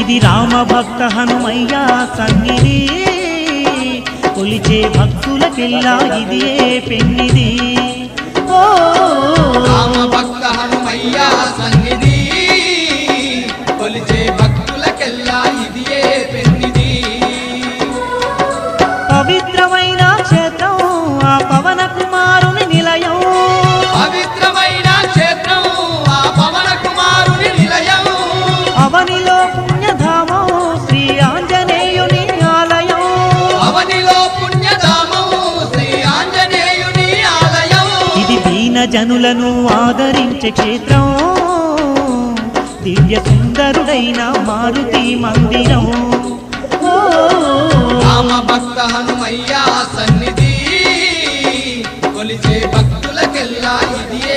ఇది రామ భక్త హనుమయ్య సన్నిధి. కొలిచే భక్తులకెల్లా ఇది పెన్నిది ఓ రామ భక్త హనుమయ్య సన్నిధి. కొలిచే భక్తులకెల్లా ఇది ఏ పెన్నిది పవిత్రమైన జనులను ఆదరించే క్షేత్రం. దివ్య సుందరుడైన మారుతి మందిరం. రామ భక్త హనుమయ్య సన్నిధి. కొలిచే భక్తులకెల్లా ఇది